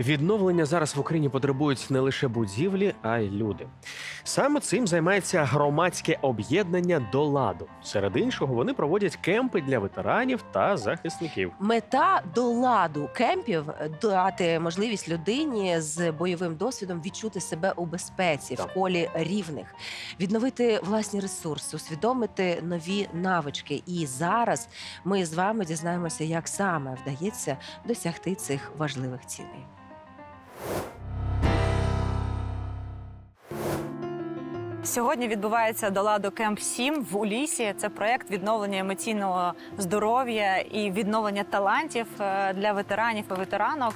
Відновлення зараз в Україні потребують не лише будівлі, а й люди. Саме цим займається громадське об'єднання до ладу. Серед іншого, вони проводять кемпи для ветеранів та захисників. Мета до ладу кемпів дати можливість людині з бойовим досвідом відчути себе у безпеці Так. в колі рівних, відновити власні ресурси, усвідомити нові навички. І зараз ми з вами дізнаємося, як саме вдається досягти цих важливих цілей. Сьогодні відбувається до ладу Кемп 7 в Улісі. Це проект відновлення емоційного здоров'я і відновлення талантів е, для ветеранів і ветеранок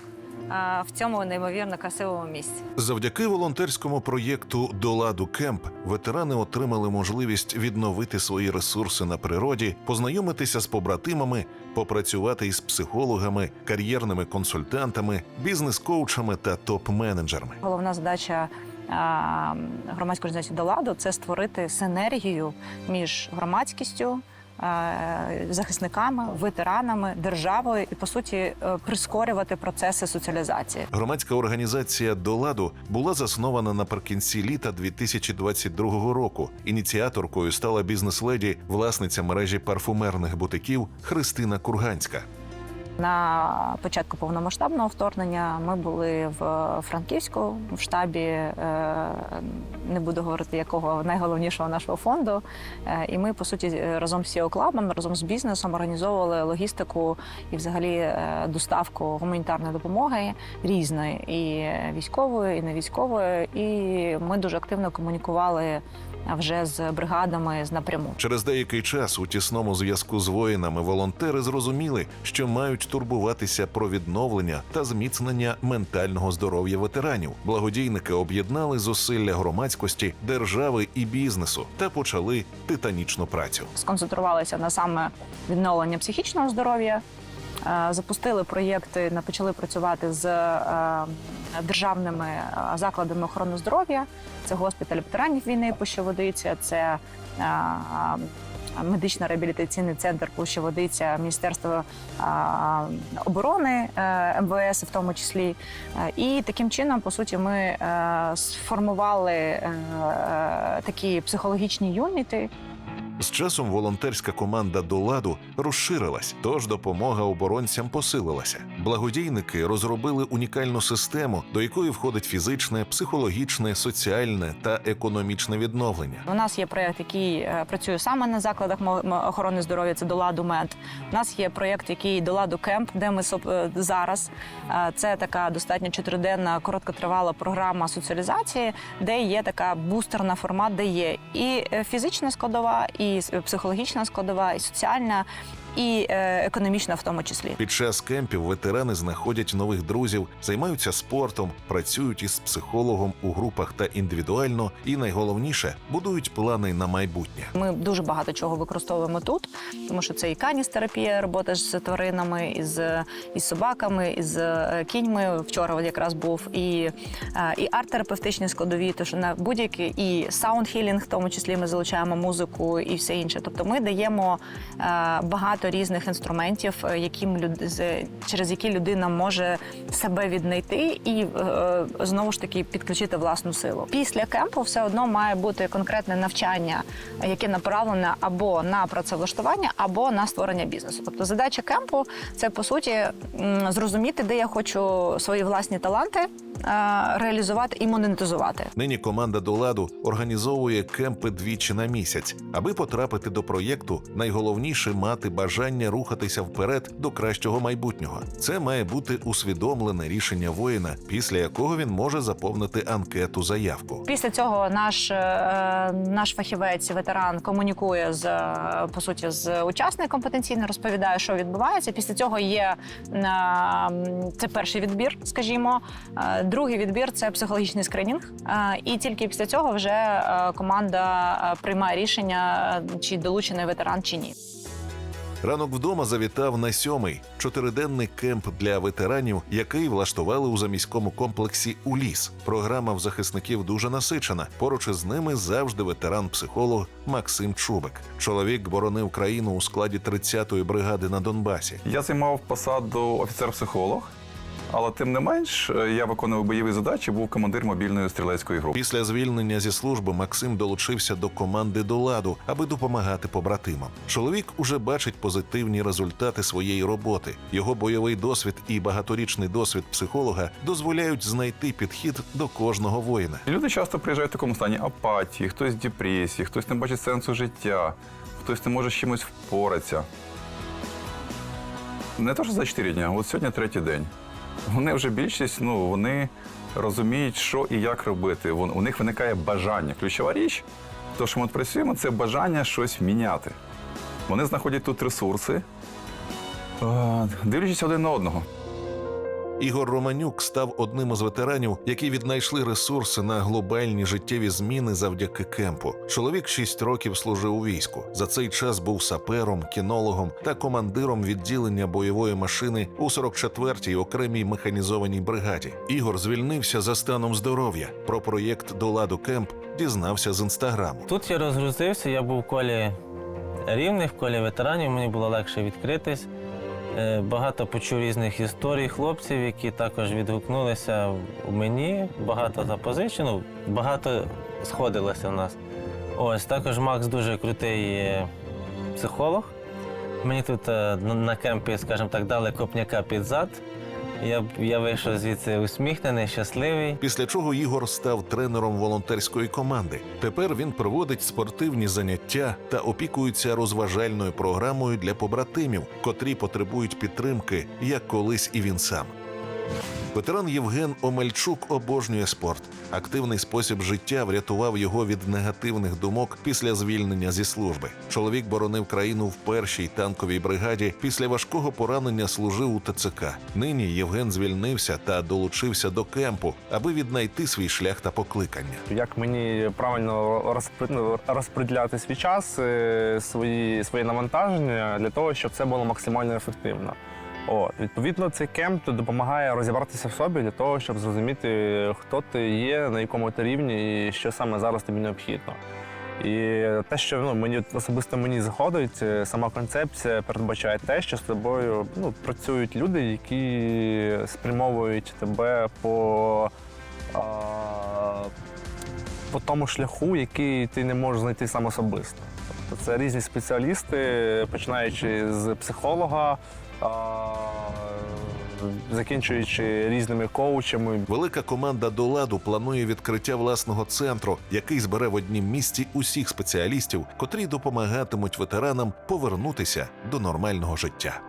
е, в цьому неймовірно красивому місці. Завдяки волонтерському проєкту До ладу Кемп ветерани отримали можливість відновити свої ресурси на природі, познайомитися з побратимами, попрацювати із психологами, кар'єрними консультантами, бізнес-коучами та топ-менеджерами. Головна задача громадської організації до ладу це створити синергію між громадськістю. Захисниками, ветеранами, державою і по суті е, прискорювати процеси соціалізації. Громадська організація До ладу була заснована наприкінці літа 2022 року. Ініціаторкою стала бізнес-леді, власниця мережі парфумерних бутиків Христина Курганська. На початку повномасштабного вторгнення ми були в Франківську в штабі, е, не буду говорити якого найголовнішого нашого фонду. Е, І ми, по суті, разом з SEO Club, разом з бізнесом організовували логістику і, взагалі, е, доставку гуманітарної допомоги різної, і військової, і не військової. І ми дуже активно комунікували вже з бригадами з напряму. Через деякий час у тісному зв'язку з воїнами волонтери зрозуміли, що мають турбуватися про відновлення та зміцнення ментального здоров'я ветеранів. Благодійники об'єднали зусилля громадськості, держави і бізнесу та почали титанічну працю. сконцентрувалися на саме відновлення психічного здоров'я. Е, Запустили проєкти, почали працювати з е, державними е, закладами охорони здоров'я. Це госпіталь ветеранів війни Пущеводиця, це медично-реабілітаційний центр Пущеводиця, Міністерство оборони МВС, в тому числі. І таким чином, по суті, ми сформували такі психологічні юніти, З часом волонтерська команда до ладу розширилась, тож допомога оборонцям посилилася. Благодійники розробили унікальну систему, до якої входить фізичне, психологічне, соціальне та економічне відновлення. У нас є проєкт, який е, працює саме на закладах охорони здоров'я. Це до ладу мед. У нас є проєкт, який до ладу кемп, де ми е, зараз. Е, Це така достатньо чотириденна короткотривала програма соціалізації, де є така бустерна формат, де є і фізична складова, і с- психологічна складова, і соціальна, і е, економічна в тому числі. Під час кемпів ветерани знаходять нових друзів, займаються спортом, працюють із психологом у групах та індивідуально, і найголовніше будують плани на майбутнє. Ми дуже багато чого використовуємо тут, тому що це і каністерапія, робота з тваринами, із, із собаками, із е, кіньми. Вчора якраз був і, е, і арт-терапевтичні складові, тож на будь-які і саунд-хілінг, в тому числі ми залучаємо музику і все інше. Тобто ми даємо е, багато різних інструментів, е, яким люд... через які людина може себе віднайти і е, знову ж таки підключити власну силу. Після кемпу все одно має бути конкретне навчання, яке направлене або на працевлаштування, або на створення бізнесу. Тобто задача кемпу це по суті зрозуміти, де я хочу свої власні таланти е, реалізувати і монетизувати. Нині команда до ладу організовує кемпи двічі на місяць. Аби потрапити до проєкту, найголовніше мати бажання рухатися вперед до кращого майбутнього. Це має бути усвідомлене рішення воїна, після якого він може заповнити анкету заявку. Після цього наш, е, наш фахівець, ветеран, комунікує з е, по суті з учасником потенційно, розповідає, що відбувається. Після цього є е, це перший відбір, скажімо. Другий відбір це психологічний скринінг. І тільки після цього вже команда приймає рішення, чи долучений ветеран чи ні. Ранок вдома завітав на сьомий чотириденний кемп для ветеранів, який влаштували у заміському комплексі Уліс. Програма в захисників дуже насичена. Поруч із ними завжди ветеран-психолог Максим Чубик. Чоловік боронив країну у складі 30-ї бригади на Донбасі. Я займав посаду офіцер-психолог. Але тим не менш, я виконував бойові задачі, був командир мобільної стрілецької групи. Після звільнення зі служби Максим долучився до команди до ладу, аби допомагати побратимам. Чоловік уже бачить позитивні результати своєї роботи. Його бойовий досвід і багаторічний досвід психолога дозволяють знайти підхід до кожного воїна. Люди часто приїжджають в такому стані апатії, хтось в депресії, хтось не бачить сенсу життя, хтось не може з чимось впоратися. Не то, що за 4 дні, от сьогодні третій день. Вони вже більшість, ну вони розуміють, що і як робити. Вон- У них виникає бажання. Ключова річ, то, що ми працюємо, це бажання щось міняти. Вони знаходять тут ресурси, дивлячись один на одного. Ігор Романюк став одним із ветеранів, які віднайшли ресурси на глобальні життєві зміни завдяки кемпу. Чоловік шість років служив у війську. За цей час був сапером, кінологом та командиром відділення бойової машини у 44-й окремій механізованій бригаді. Ігор звільнився за станом здоров'я. Про проєкт до ладу кемп дізнався з інстаграму. Тут я розгрузився, я був колі рівних, колі ветеранів, мені було легше відкритись. Е, Багато почув різних історій хлопців, які також відгукнулися у мені, багато запозичено, багато сходилося в нас. Ось також Макс дуже крутий е, психолог. Мені тут е, на- кемпі, скажімо так, дали копняка під зад. Я, я вийшов звідси усміхнений, щасливий. Після чого Ігор став тренером волонтерської команди. Тепер він проводить спортивні заняття та опікується розважальною програмою для побратимів, котрі потребують підтримки, як колись і він сам. Ветеран Євген Омельчук обожнює спорт. Активний спосіб життя врятував його від негативних думок після звільнення зі служби. Чоловік боронив країну в першій танковій бригаді. Після важкого поранення служив у ТЦК. Нині Євген звільнився та долучився до кемпу, аби віднайти свій шлях та покликання. Як мені правильно розподіляти свій час, е, свої, навантаження для того, щоб це було максимально ефективно. От, відповідно, цей кемп допомагає розібратися в собі для того, щоб зрозуміти, хто ти є, на якому ти рівні і що саме зараз тобі необхідно. І те, що ну, мені особисто мені заходить, е, сама концепція передбачає те, що з тобою ну, працюють люди, які спрямовують тебе по, а, по тому шляху, який ти не можеш знайти сам особисто. Тобто це різні спеціалісти, починаючи з психолога, закінчуючи різними коучами, Велика команда до ладу планує відкриття власного центру, який збере в однім місці усіх спеціалістів, котрі допомагатимуть ветеранам повернутися до нормального життя.